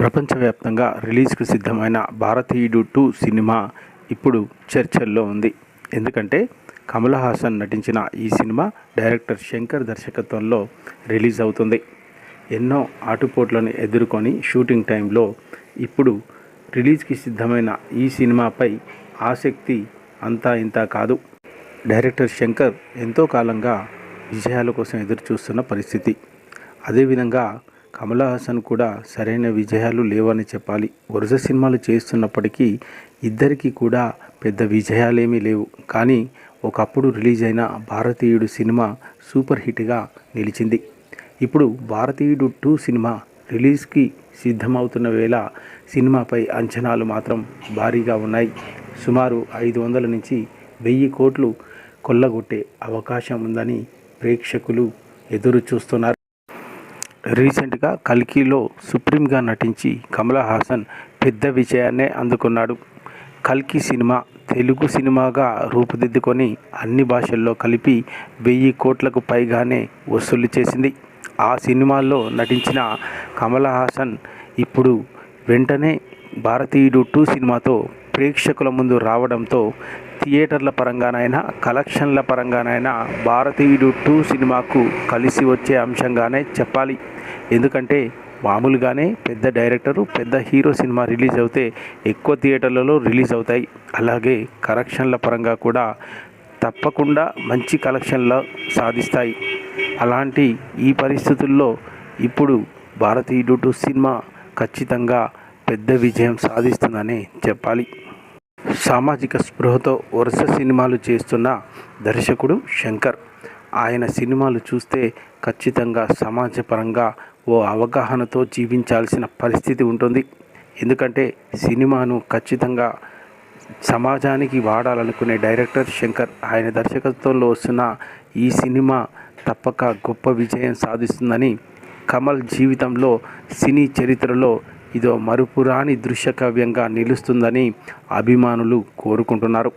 ప్రపంచవ్యాప్తంగా రిలీజ్కు సిద్ధమైన భారతీయుడు టూ సినిమా ఇప్పుడు చర్చల్లో ఉంది. ఎందుకంటే కమల్ హాసన్ నటించిన ఈ సినిమా డైరెక్టర్ శంకర్ దర్శకత్వంలో రిలీజ్ అవుతుంది. ఎన్నో ఆటుపోట్లను ఎదుర్కొని షూటింగ్ టైంలో ఇప్పుడు రిలీజ్కి సిద్ధమైన ఈ సినిమాపై ఆసక్తి అంతా ఇంత కాదు. డైరెక్టర్ శంకర్ ఎంతో కాలంగా విజయాల కోసం ఎదురు చూస్తున్న పరిస్థితి. అదేవిధంగా కమల్ హాసన్ కూడా సరైన విజయాలు లేవని చెప్పాలి. వరుస సినిమాలు చేస్తున్నప్పటికీ ఇద్దరికీ కూడా పెద్ద విజయాలేమీ లేవు. కానీ ఒకప్పుడు రిలీజ్ అయిన భారతీయుడు సినిమా సూపర్ హిట్గా నిలిచింది. ఇప్పుడు భారతీయుడు టూ సినిమా రిలీజ్కి సిద్ధమవుతున్న వేళ సినిమాపై అంచనాలు మాత్రం భారీగా ఉన్నాయి. సుమారు ఐదు వందల నుంచి వెయ్యి కోట్లు కొల్లగొట్టే అవకాశం ఉందని ప్రేక్షకులు ఎదురు చూస్తున్నారు రీసెంట్గా కల్కిలో సుప్రీంగా నటించి కమల్ హాసన్ పెద్ద విజయాన్నే అందుకున్నాడు. కల్కి సినిమా తెలుగు సినిమాగా రూపుదిద్దుకొని అన్ని భాషల్లో కలిపి వెయ్యి కోట్లకు పైగానే వసూలు చేసింది. ఆ సినిమాల్లో నటించిన కమల్ హాసన్ ఇప్పుడు వెంటనే భారతీయుడు టూ సినిమాతో ప్రేక్షకుల ముందు రావడంతో థియేటర్ల పరంగానైనా కలెక్షన్ల పరంగానైనా భారతీయుడు టూ సినిమాకు కలిసి వచ్చే అంశంగానే చెప్పాలి. ఎందుకంటే మామూలుగానే పెద్ద డైరెక్టరు పెద్ద హీరో సినిమా రిలీజ్ అవుతే ఎక్కువ థియేటర్లలో రిలీజ్ అవుతాయి. అలాగే కలెక్షన్ల పరంగా కూడా తప్పకుండా మంచి కలెక్షన్లు సాధిస్తాయి. అలాంటి ఈ పరిస్థితుల్లో ఇప్పుడు భారతీయుడు టూ సినిమా ఖచ్చితంగా పెద్ద విజయం సాధిస్తుందని చెప్పాలి. సామాజిక స్పృహతో వరుస సినిమాలు చేస్తున్న దర్శకుడు శంకర్. ఆయన సినిమాలు చూస్తే ఖచ్చితంగా సమాజపరంగా ఓ అవగాహనతో జీవించాల్సిన పరిస్థితి ఉంటుంది. ఎందుకంటే సినిమాను ఖచ్చితంగా సమాజానికి వాడాలనుకునే డైరెక్టర్ శంకర్ ఆయన దర్శకత్వంలో వస్తున్న ఈ సినిమా తప్పక గొప్ప విజయం సాధిస్తుందని కమల్ జీవితంలో సినీ చరిత్రలో ఇదో మరుపురాని దృశ్యకావ్యంగా నిలుస్తుందని అభిమానులు కోరుకుంటున్నారు.